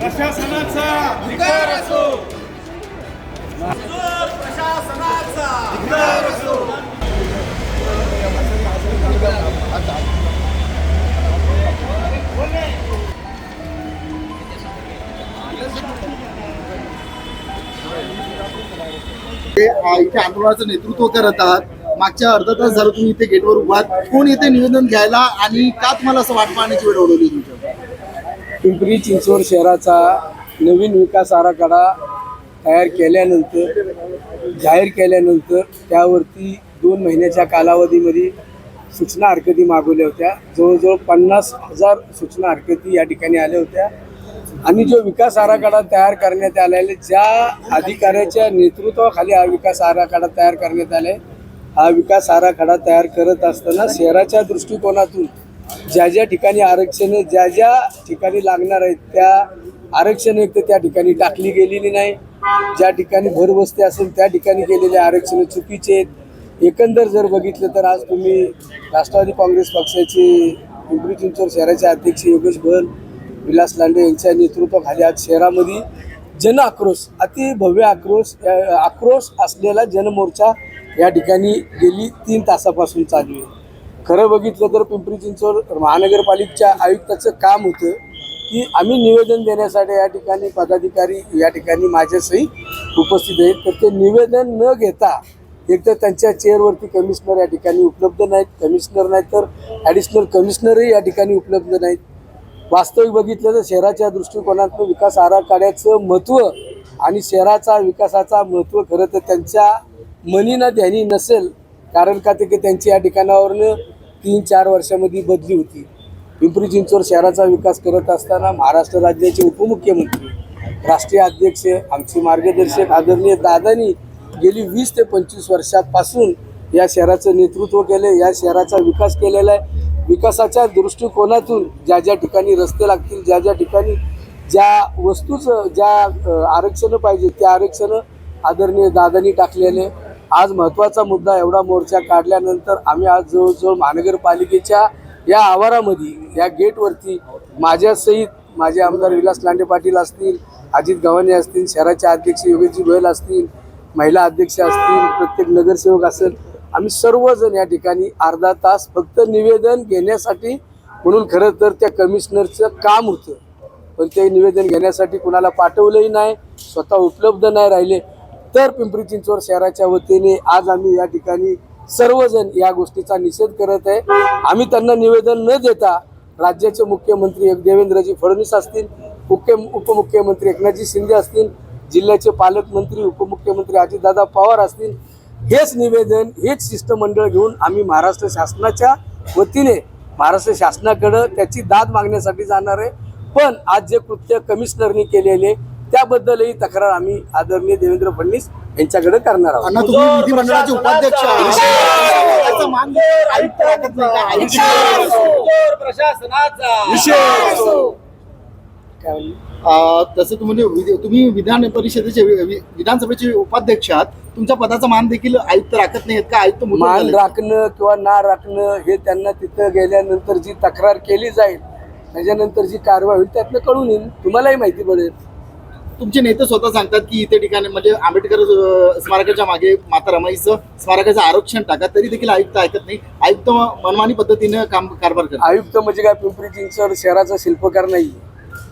प्रशासनाचा धिक्कार असो. प्रशासनाचा. धिक्कार असो. ते, इथे आंदोलनाचं नेतृत्व करत आहात. मागच्या अर्धा तास झालं तुम्ही इथे गेटवर उभा कोण येते निवेदन घ्यायला आणि का तुम्हाला असं वाट पाहण्याची वेळ ओढवली तुमच्या पिंपरी चिंचवड शहराचा नवीन विकास आराखडा तयार केल्यानंतर जाहीर केल्यानंतर त्यावरती दोन महिन्याच्या कालावधीमध्ये सूचना हरकती मागवल्या होत्या. जवळजवळ पन्नास हजार सूचना हरकती या ठिकाणी आल्या होत्या. आणि जो विकास आराखडा तयार करण्यात आलेला ज्या अधिकाऱ्याच्या नेतृत्वाखाली हा विकास आराखडा तयार करण्यात आलाय हा विकास आराखडा तयार करत असताना शहराच्या दृष्टिकोनातून ज्या ज्या ठिकाणी आरक्षण ज्या ज्या ठिकाणी लागणार आहेत त्या आरक्षण एक तर त्या ठिकाणी टाकली गेलेली नाही. ज्या ठिकाणी भरवस्ती असेल त्या ठिकाणी केलेले आरक्षण चुकीचे आहेत. एकंदर जर बघितलं तर आज तुम्ही राष्ट्रवादी काँग्रेस पक्षाचे पिंपरी चिंचवड शहराचे अध्यक्ष योगेश भल विलास लांडे यांच्या नेतृत्वाखाली आज शहरामध्ये जन आक्रोश अति भव्य आक्रोश आक्रोश असलेला जनमोर्चा या ठिकाणी गेली तीन तासापासून चालू आहे. खरं बघितलं तर पिंपरी चिंचवड महानगरपालिकेच्या आयुक्ताचं काम होतं की आम्ही निवेदन देण्यासाठी या ठिकाणी पदाधिकारी या ठिकाणी माझ्यासही उपस्थित आहेत. तर ते निवेदन न घेता एक तर त्यांच्या चेअरवरती कमिशनर या ठिकाणी उपलब्ध नाहीत कमिशनर नाहीत तर ॲडिशनल कमिशनरही या ठिकाणी उपलब्ध नाहीत. वास्तविक बघितलं तर शहराच्या दृष्टिकोनातून विकास आराखड्याचं महत्त्व आणि शहराचा विकासाचा महत्त्व खरं तर त्यांच्या मनीना ध्यानी नसेल कारण का ते की त्यांची या ठिकाणावरनं तीन चार वर्षामध्ये बदली होती. पिंपरी चिंचवड शहराचा विकास करत असताना महाराष्ट्र राज्याचे उपमुख्यमंत्री राष्ट्रीय अध्यक्ष आमचे मार्गदर्शक आदरणीय दादानी गेली वीस ते पंचवीस वर्षापासून या शहराचं नेतृत्व केलं या शहराचा विकास केलेला आहे. विकासाच्या दृष्टिकोनातून ज्या ज्या ठिकाणी रस्ते लागतील ज्या ज्या ठिकाणी ज्या वस्तूचं ज्या आरक्षणं पाहिजे त्या आरक्षणं आदरणीय दादानी टाकलेले. आज महत्त्वाचा मुद्दा एवढा मोर्चा काढल्यानंतर आम्ही आज जवळजवळ महानगरपालिकेच्या या आवारामध्ये या गेटवरती माझ्यासहित माझे आमदार विलास लांडे पाटील असतील अजित गव्हाणे असतील शहराचे अध्यक्ष योगेशजी गोयल असतील महिला अध्यक्ष असतील प्रत्येक नगरसेवक असेल आम्ही सर्वजण या ठिकाणी अर्धा तास फक्त निवेदन घेण्यासाठी म्हणून खरं तर त्या कमिशनरचं काम होतं. पण ते निवेदन घेण्यासाठी कुणाला पाठवलंही नाही स्वतः उपलब्ध नाही राहिले. तर पिंपरी चिंचवड शहराच्या वतीने आज आम्ही या ठिकाणी सर्वजण या गोष्टीचा निषेध करत आहे. आम्ही त्यांना निवेदन न देता राज्याचे मुख्यमंत्री देवेंद्रजी फडणवीस असतील मुख्य उपमुख्यमंत्री एकनाथजी शिंदे असतील जिल्ह्याचे पालकमंत्री उपमुख्यमंत्री अजितदादा पवार असतील हेच निवेदन हेच शिष्टमंडळ घेऊन आम्ही महाराष्ट्र शासनाच्या वतीने महाराष्ट्र शासनाकडं त्याची दाद मागण्यासाठी जाणार आहे. पण आज जे कृत्य कमिशनरनी केलेले त्याबद्दलही तक्रार आम्ही आदरणीय देवेंद्र फडणवीस यांच्याकडे करणार आहोत. अण्णा तुम्ही विधिमंडळाचे उपाध्यक्ष आहात. तसं तुम्ही विधी- तुम्ही विधान परिषदेचे विधानसभेचे उपाध्यक्ष आहात. तुमच्या पदाचा मान देखील आयुक्त राखत नाहीत का? आयुक्त मान? राखणं किंवा ना राखणं हे त्यांना तिथं गेल्यानंतर जी तक्रार केली जाईल त्याच्यानंतर जी कारवाई होईल त्यातनं कळून येईल. तुम्हालाही माहिती पडेल. तुमचे नेते स्वतः सांगतात की इथे ठिकाणी म्हणजे आंबेडकर स्मारकाच्या मागे माता रमाईचं स्मारकाचं आरक्षण टाका तरी देखील आयुक्त ऐकत नाही. आयुक्त मनमानी पद्धतीने काम कारभार करतात. आयुक्त म्हणजे काय? पिंपरी चिंचवड शहराचा शिल्पकार नाही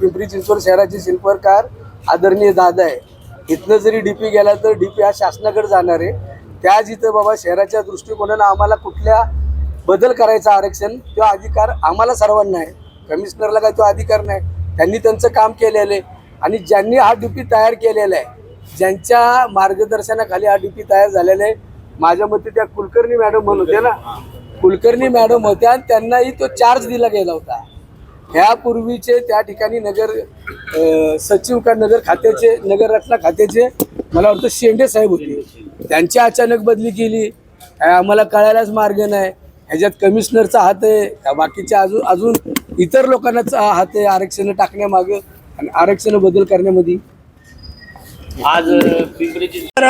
पिंपरी चिंचवड शहराचे शिल्पकार आदरणीय दादा आहे. इथनं जरी डी पी गेला तर डी पी हा शासनाकडे जाणार आहे. त्या जिथं बाबा शहराच्या दृष्टिकोनानं आम्हाला कुठल्या बदल करायचा आरक्षण तो अधिकार आम्हाला सर्वांना आहे. कमिशनरला काय तो अधिकार नाही. त्यांनी त्यांचं काम केलेलं आहे. आणि ज्यांनी हा डी पी तयार केलेला आहे ज्यांच्या मार्गदर्शनाखाली हा डी पी तयार झालेला आहे माझ्या मते त्या कुलकर्णी मॅडम म्हणून होत्या ना. कुलकर्णी मॅडम होत्या आणि त्यांनाही तो चार्ज दिला गेला होता. ह्यापूर्वीचे त्या ठिकाणी नगर अ, सचिव का नगर खात्याचे नगर रचना खात्याचे मला वाटतं शेंडे साहेब होते. त्यांची अचानक बदली केली. काय आम्हाला कळायलाच मार्ग नाही. ह्याच्यात कमिशनरचा हात आहे. का बाकीच्या अजून अजून इतर लोकांनाचा हात आहे आरक्षण टाकण्यामागं आणि आरक्षण बदल करण्यामध्ये. आज अ, पिंपरीची तर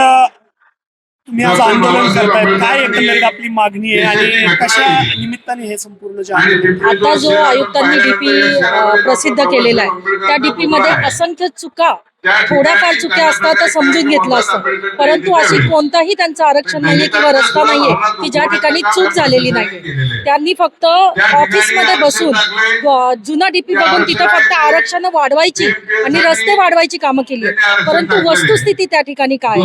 तुम्ही आज आंदोलन करताय काय एकंदरीत आपली मागणी आहे आणि कशा निमित्ताने हे संपूर्ण जे आंदोलन आता जो आयुक्तांनी डीपी प्रसिद्ध केलेला आहे त्या डीपी मध्ये असंख्य चुका थोड्याफार चुक्या असतात तर समजून घेतलं असतं. परंतु अशी कोणताही त्यांचं आरक्षण नाहीये किंवा रस्ता नाहीये की ज्या ठिकाणी चूक झालेली नाहीये त्यांनी फक्त ऑफिसमध्ये बसून जुना डीपी बघून तिथं फक्त आरक्षण वाढवायची आणि रस्ते वाढवायची कामं केली. परंतु वस्तुस्थिती त्या ठिकाणी काय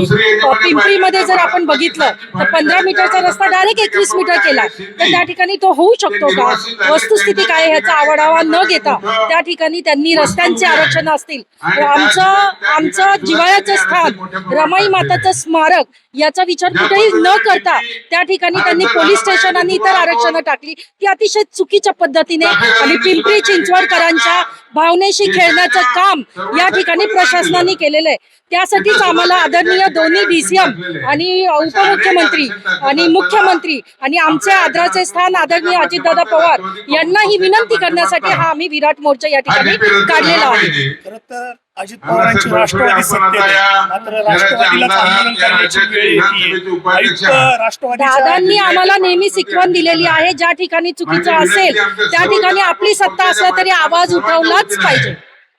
पिंपरीमध्ये जर आपण बघितलं तर पंधरा मीटरचा रस्ता डायरेक्ट एकवीस मीटर केला. तर त्या ठिकाणी तो होऊ शकतो का? वस्तुस्थिती काय ह्याचा आवडावा न घेता त्या ठिकाणी त्यांनी रस्त्यांचे आरक्षण असतील. आमचं आमचं जिव्हाळ्याचं स्थान रमाई माताचं स्मारक याचा विचार कुठेही न करता त्या ठिकाणी त्यांनी पोलीस स्टेशन आणि इतर आरक्षणं टाकली. ती अतिशय चुकीच्या पद्धतीने आणि पिंपरी चिंचवडकरांच्या भावनेशी खेळण्याचं काम या ठिकाणी प्रशासनाने केलेलं आहे. त्यासाठीच आम्हाला आदरणीय दोन्ही डीसीएम आणि उपमुख्यमंत्री आणि मुख्यमंत्री आणि आमचे आदराचे स्थान आदरणीय अजितदादा पवार यांना ही विनंती करण्यासाठी हा आम्ही विराट मोर्चा या ठिकाणी काढलेला आहे. खरं तर अजित पवारांची राष्ट्रवादी सत्तेत आहे. मात्र राष्ट्रवादीलाच आंदोलन करण्याची वेळ येते. आयुक्त राष्ट्रवादीच्या दादांनी आम्हाला नेहमी शिकवण दिलेली आहे ज्या ठिकाणी चुकीचं असेल त्या ठिकाणी आपली सत्ता असला तरी आवाज उठवलाच पाहिजे.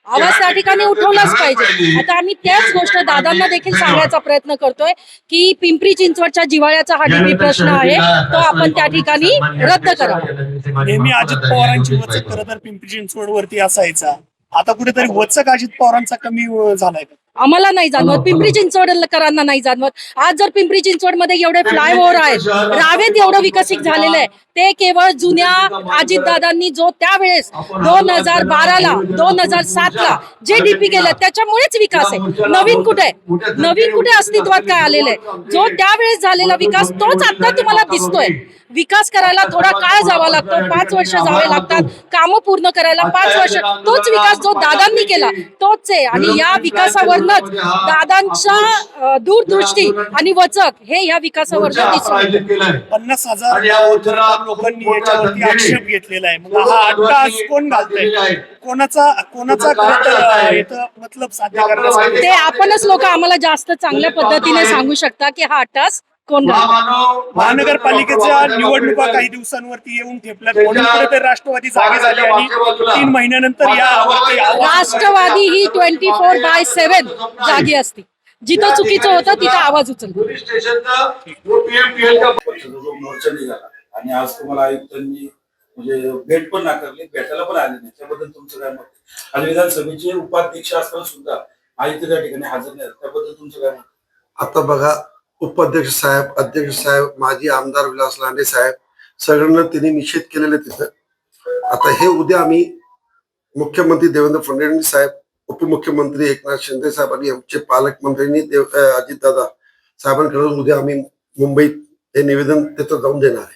आवाज त्या ठिकाणी उठवलाच पाहिजे. आता आम्ही त्याच गोष्ट दादांना देखील सांगण्याचा प्रयत्न करतोय की पिंपरी चिंचवडच्या जिव्हाळ्याचा हा डीपी प्रश्न आहे. तो आपण त्या ठिकाणी रद्द करावा नेहमी अजित पवारांची वचक खरं तर पिंपरी चिंचवड वरती असायचा. आता कुठेतरी वचक अजित पवारांचा कमी झालाय. का आम्हाला नाही जाणवत. पिंपरी चिंचवडकरांना नाही जाणवत. आज जर पिंपरी चिंचवडमध्ये एवढे फ्लायओव्हर आहेत रावेत एवढं विकसित झालेलं आहे. ते केवळ जुन्या अजितदादांनी जो त्यावेळेस दोन हजार बाराला दोन हजार सातला जे डीपी केलं त्याच्यामुळेच विकास आहे. नवीन कुठे? नवीन कुठे अस्तित्वात काय आलेलं आहे? जो त्यावेळेस झालेला विकास तोच आता तुम्हाला दिसतोय. विकास करायला थोडा काळ जावा लागतो पाच वर्ष जावे लागतात. कामं पूर्ण करायला पाच वर्ष तोच विकास जो दादांनी केला तोच आहे. आणि या विकासावरनच दादांच्या दूरदृष्टी आणि वचक हे या येतं. पन्नास हजार लोकांनी याच्यावरती आक्षेप घेतलेला आहे. मग हा अट्टास कोण घालतोय कोणाचा कोणाचा मतलब साध्य करण्यासाठी ते आपणच लोक आम्हाला जास्त चांगल्या पद्धतीने सांगू शकता की हा अट्टास कोण. महानगरपालिकेच्या निवडणुका काही दिवसांवरती येऊन ठेपल्यात. म्हणून कुठेतरी राष्ट्रवादी जागी झाली आणि तीन महिन्यानंतर आवाज- राष्ट्रवादी ही ट्वेंटी फोर बाय सेव्हन जागी असती. जिथं चुकीचं होतं तिथं आवाज उचलतो. जो मोर्चा निघाला. आणि आज तुम्हाला आयुक्तांनी म्हणजे भेट पण नाकारली भेटायला पण आले नाही. त्याबद्दल तुमचं काय मत आहे? आज विधानसभेचे उपाध्यक्ष असताना सुद्धा आयुक्त त्या ठिकाणी हजर नाही त्याबद्दल तुमचं काय मत आहे? आता बघा उपाध्यक्ष साहेब अध्यक्ष साहेब माजी आमदार विलास लांडे साहेब सगळ्यांना त्यांनी निषेध केलेले तिथं. आता हे उद्या आम्ही मुख्यमंत्री देवेंद्र फडणवीस साहेब उपमुख्यमंत्री एकनाथ शिंदे साहेब आणि आमचे पालकमंत्र्यांनी देव अजितदादा साहेबांकडे उद्या आम्ही मुंबईत हे निवेदन तिथं जाऊन देणार आहे.